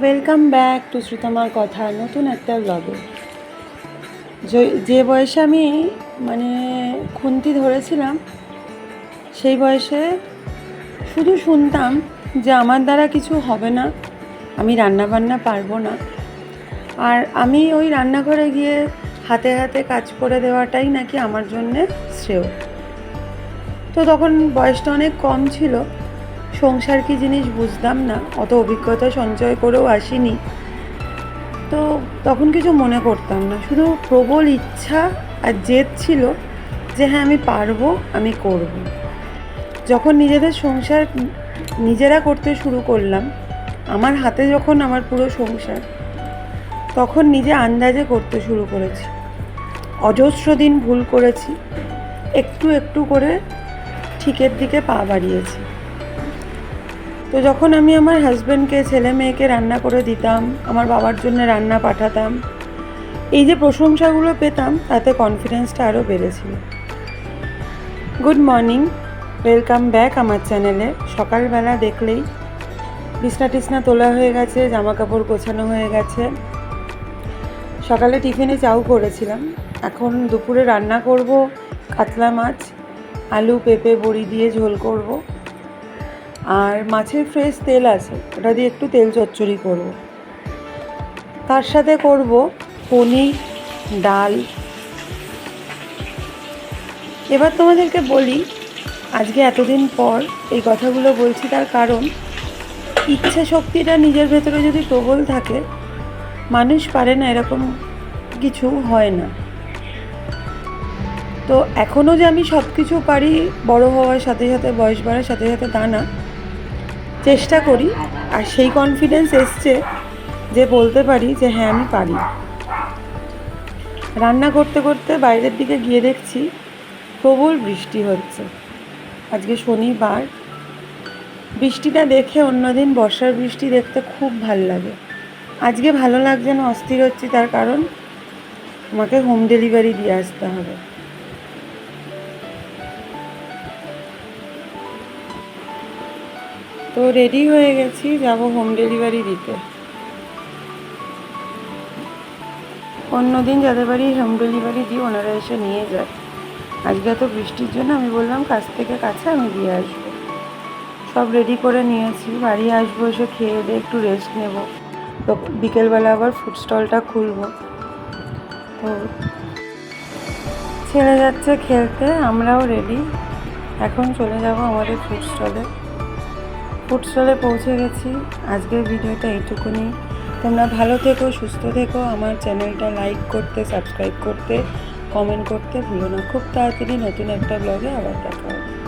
Welcome back to শ্রুতমার কথা নতুন একটা ব্লগে যে- বয়সে আমি মানে খুন্তি ধরেছিলাম, সেই বয়সে শুধু শুনতাম যে আমার দ্বারা কিছু হবে না, আমি রান্না বান্না পারব না। আর আমি ওই রান্নাঘরে গিয়ে হাতে হাতে কাজ করে দেওয়াটাই নাকি আমার জন্যে শ্রেয়। তো তখন বয়সটা অনেক কম ছিল সংসার কি জিনিস বুঝতাম না? অত অভিজ্ঞতা সঞ্চয় করেও আসিনি। তো তখন কিছু মনে করতাম না। শুধু প্রবল ইচ্ছা আর জেদ ছিল যে হ্যাঁ আমি পারব, আমি করব। যখন নিজেদের সংসার নিজেরা করতে শুরু করলাম, আমার হাতে যখন আমার পুরো সংসার, তখন নিজে আন্দাজে করতে শুরু করেছি। অজস্র দিন ভুল করেছি, একটু একটু করে ঠিকের দিকে পা বাড়িয়েছি। তো যখন আমি আমার হাজব্যান্ডকে ছেলে মেয়েকে রান্না করে দিতাম, আমার বাবার জন্য রান্না পাঠাতাম, এই যে প্রশংসাগুলো পেতাম, তাতে কনফিডেন্সটা আরও বেড়েছিল। গুড মর্নিং ওয়েলকাম ব্যাক আমার চ্যানেলে সকালবেলা দেখলেই বিছনা টিসনা তোলা হয়ে গেছে জামা কাপড় গোছানো হয়ে গেছে। সকালে টিফিনে চাউ করেছিলাম। এখন দুপুরে রান্না করব, কাতলা মাছ, আলু, পেঁপে, বড়ি দিয়ে ঝোল করব। আর মাছের ফ্রেশ তেল আছে, ওটা দিয়ে একটু তেল চচ্চড়ি করব। তার সাথে করব পনির, ডাল। এবার তোমাদেরকে বলি, আজকে এতদিন পর এই কথাগুলো বলছি তার কারণ, ইচ্ছা শক্তিটা নিজের ভেতরে যদি প্রবল থাকে, মানুষ পারে না এরকম কিছু হয় না। তো এখনও যে আমি সব কিছু পারি, বড় হওয়ার সাথে সাথে, বয়স বাড়ার সাথে সাথে তা না চেষ্টা করি, আর সেই কনফিডেন্স এসছে যে বলতে পারি যে হ্যাঁ আমি পারি। রান্না করতে করতে বাইরের দিকে গিয়ে দেখছি প্রবল বৃষ্টি হচ্ছে। আজকে শনিবার। বৃষ্টিটা দেখে অন্যদিন বর্ষার বৃষ্টি দেখতে খুব ভালো লাগে। আজকে ভালো লাগছে না, অস্থির হচ্ছি, তার কারণ আমাকে হোম ডেলিভারি দিয়ে আসতে হবে। তো রেডি হয়ে গেছি, যাব হোম ডেলিভারি দিতে। অন্যদিন যাদের বাড়ি হোম ডেলিভারি দিই, ওনারা এসে নিয়ে যায়। আজকে তো বৃষ্টির জন্য আমি বললাম কাছ থেকে কাছে আমি দিয়ে আসব। সব রেডি করে নিয়েছি। বাড়ি আসব, এসে খেয়ে দিয়ে একটু রেস্ট নেব। তো বিকেলবেলা আবার ফুড স্টলটা খুলবো। তো ছেড়ে যাচ্ছে খেলতে, আমরাও রেডি এখন চলে যাব আমাদের ফুড স্টলে ফুড স্টলে পৌঁছে গেছি। আজকের ভিডিওটা এইটুকুনি। তোমরা ভালো থেকো, সুস্থ থেকো। আমার চ্যানেলটা লাইক করতে সাবস্ক্রাইব করতে কমেন্ট করতে ভুলো না। খুব তাড়াতাড়ি নতুন একটা ব্লগে আবার দেখা হবে।